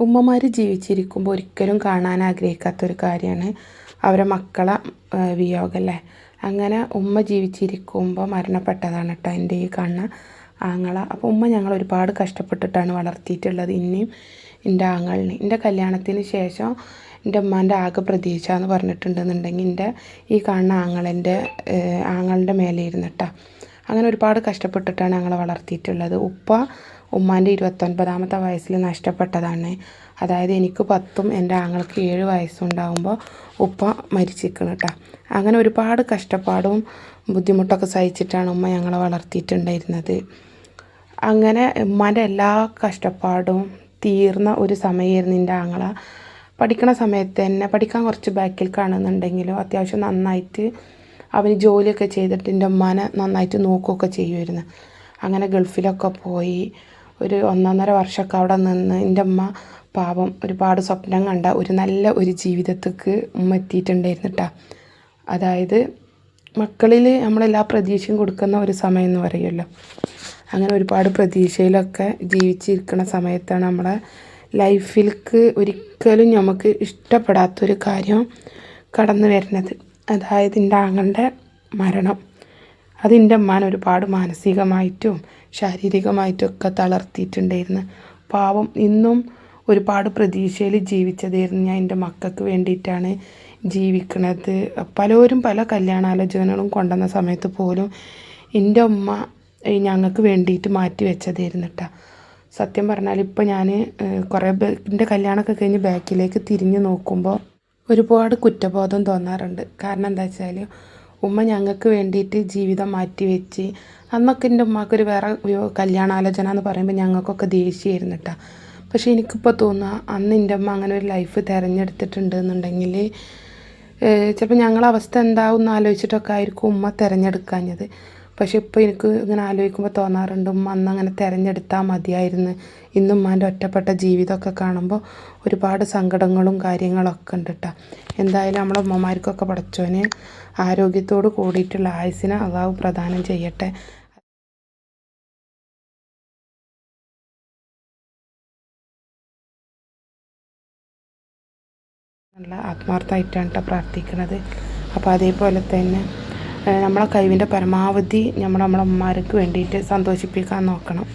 ഉമ്മമാർ ജീവിച്ചിരിക്കുമ്പോൾ ഒരിക്കലും കാണാൻ ആഗ്രഹിക്കാത്തൊരു കാര്യമാണ്. അവരെ മക്കളെ വിയോഗം അല്ലേ അങ്ങനെ ഉമ്മ ജീവിച്ചിരിക്കുമ്പോൾ മരണപ്പെട്ടതാണ് കേട്ടോ എന്റെ ഈ കാണുന്ന ആങ്ങള. അപ്പോൾ ഉമ്മ ഞങ്ങൾ ഒരുപാട് കഷ്ടപ്പെട്ടിട്ടാണ് വളർത്തിയിട്ടുള്ളത്. ഇനിയും എന്റെ ആങ്ങളിനെ എന്റെ കല്യാണത്തിന് ശേഷം എന്റെ ഉമ്മാന്റെ ആകെ പ്രതീക്ഷ എന്ന് പറഞ്ഞിട്ടുണ്ടെന്നുണ്ടെങ്കിൽ എന്റെ ഈ കാണുന്ന ആങ്ങളന്റെ ആങ്ങളുടെ മേലെ ഇരുന്നിട്ടാണ് അങ്ങനെ ഒരുപാട് കഷ്ടപ്പെട്ടിട്ടാണ് ഞങ്ങളെ വളർത്തിയിട്ടുള്ളത്. ഉപ്പ ഉമ്മാന്റെ ഇരുപത്തൊൻപതാമത്തെ വയസ്സിൽ നഷ്ടപ്പെട്ടതാണ്. അതായത് എനിക്ക് പത്തും എന്റെ ആങ്ങൾക്ക് ഏഴ് വയസ്സുണ്ടാകുമ്പോൾ ഉപ്പ മരിച്ചിരിക്കണം കേട്ടോ അങ്ങനെ ഒരുപാട് കഷ്ടപ്പാടും ബുദ്ധിമുട്ടൊക്കെ സഹിച്ചിട്ടാണ് ഉമ്മ ഞങ്ങളെ വളർത്തിയിട്ടുണ്ടായിരുന്നത്. അങ്ങനെ ഉമ്മാന്റെ എല്ലാ കഷ്ടപ്പാടും തീർന്ന ഒരു സമയമായിരുന്നു എന്റെ ആങ്ങള. പഠിക്കണ സമയത്ത് തന്നെ പഠിക്കാൻ കുറച്ച് ബാക്കിൽ കാണുന്നുണ്ടെങ്കിലും അത്യാവശ്യം നന്നായിട്ട് അവന് ജോലിയൊക്കെ ചെയ്തിട്ട് എന്റെ ഉമ്മാനെ നന്നായിട്ട് നോക്കുകയൊക്കെ ചെയ്യുമായിരുന്നു. അങ്ങനെ ഗൾഫിലൊക്കെ പോയി ഒരു ഒന്നൊന്നര വർഷമൊക്കെ അവിടെ നിന്ന് എന്റെ ഉമ്മ പാവം ഒരുപാട് സ്വപ്നം കണ്ട ഒരു നല്ല ഒരു ജീവിതത്തേക്ക് ഉമ്മ എത്തിയിട്ടുണ്ടായിരുന്നു കേട്ടോ അതായത് മക്കളിൽ നമ്മളെല്ലാ പ്രതീക്ഷയും കൊടുക്കുന്ന ഒരു സമയം എന്ന് പറയുമല്ലോ. അങ്ങനെ ഒരുപാട് പ്രതീക്ഷയിലൊക്കെ ജീവിച്ചിരിക്കുന്ന സമയത്താണ് നമ്മളെ ലൈഫിലേക്ക് ഒരിക്കലും നമുക്ക് ഇഷ്ടപ്പെടാത്തൊരു കാര്യം കടന്നു വരുന്നത്. അതായത് എന്റെ ആങ്ങളുടെ മരണം. അത് എന്റെ ഒരുപാട് മാനസികമായിട്ടും ശാരീരികമായിട്ടും ഒക്കെ തളർത്തിയിട്ടുണ്ടായിരുന്നു. പാവം ഇന്നും ഒരുപാട് പ്രതീക്ഷയിൽ ജീവിച്ചതായിരുന്നു ഞാൻ എന്റെ മക്കൾക്ക് വേണ്ടിയിട്ടാണ് ജീവിക്കുന്നത് പലരും പല കല്യാണാലോചനകളും കൊണ്ടുവന്ന സമയത്ത് പോലും എന്റെ ഉമ്മ ഞങ്ങൾക്ക് വേണ്ടിയിട്ട് മാറ്റി വെച്ചതായിരുന്നു കേട്ടോ. സത്യം പറഞ്ഞാൽ ഇപ്പോൾ ഞാൻ കുറേ എന്റെ കല്യാണമൊക്കെ കഴിഞ്ഞ് ബാക്കിലേക്ക് തിരിഞ്ഞ് നോക്കുമ്പോൾ ഒരുപാട് കുറ്റബോധം തോന്നാറുണ്ട്. കാരണം എന്താ വെച്ചാൽ ഉമ്മ ഞങ്ങൾക്ക് വേണ്ടിയിട്ട് ജീവിതം മാറ്റിവെച്ച് അന്നൊക്കെ എന്റെ ഉമ്മാക്കൊരു വേറെ കല്യാണാലോചന എന്ന് പറയുമ്പോൾ ഞങ്ങൾക്കൊക്കെ ദേഷ്യമായിരുന്നു കേട്ടോ. പക്ഷേ എനിക്കിപ്പോൾ തോന്നുക അന്ന് എന്റെ അമ്മ അങ്ങനെ ഒരു ലൈഫ് തിരഞ്ഞെടുത്തിട്ടുണ്ട് എന്നുണ്ടെങ്കിൽ ചിലപ്പോൾ ഞങ്ങളെ അവസ്ഥ എന്താവും എന്ന് ആലോചിച്ചിട്ടൊക്കെ ആയിരിക്കും ഉമ്മ തിരഞ്ഞെടുക്കാഞ്ഞത്. പക്ഷേ ഇപ്പോൾ എനിക്ക് ഇങ്ങനെ ആലോചിക്കുമ്പോൾ തോന്നാറുണ്ട് ഉമ്മ അന്ന് അങ്ങനെ തിരഞ്ഞെടുത്താൽ മതിയായിരുന്നു. ഇന്നും ഉമ്മാന്റെ ഒറ്റപ്പെട്ട ജീവിതമൊക്കെ കാണുമ്പോൾ ഒരുപാട് സങ്കടങ്ങളും കാര്യങ്ങളൊക്കെ ഉണ്ട് കേട്ടോ എന്തായാലും നമ്മളെ ഉമ്മമാർക്കൊക്കെ പഠിച്ചോന് ആരോഗ്യത്തോട് കൂടിയിട്ടുള്ള ആയുസിനെ അതാവ് പ്രദാനം ചെയ്യട്ടെ. നല്ല ആത്മാർത്ഥമായിട്ടാണ് കേട്ടോ പ്രാർത്ഥിക്കുന്നത് അപ്പോൾ അതേപോലെ തന്നെ നമ്മളെ കഴിവിന്റെ പരമാവധി നമ്മൾ നമ്മളെ അമ്മമാർക്ക് വേണ്ടിയിട്ട് സന്തോഷിപ്പിക്കാൻ നോക്കണം.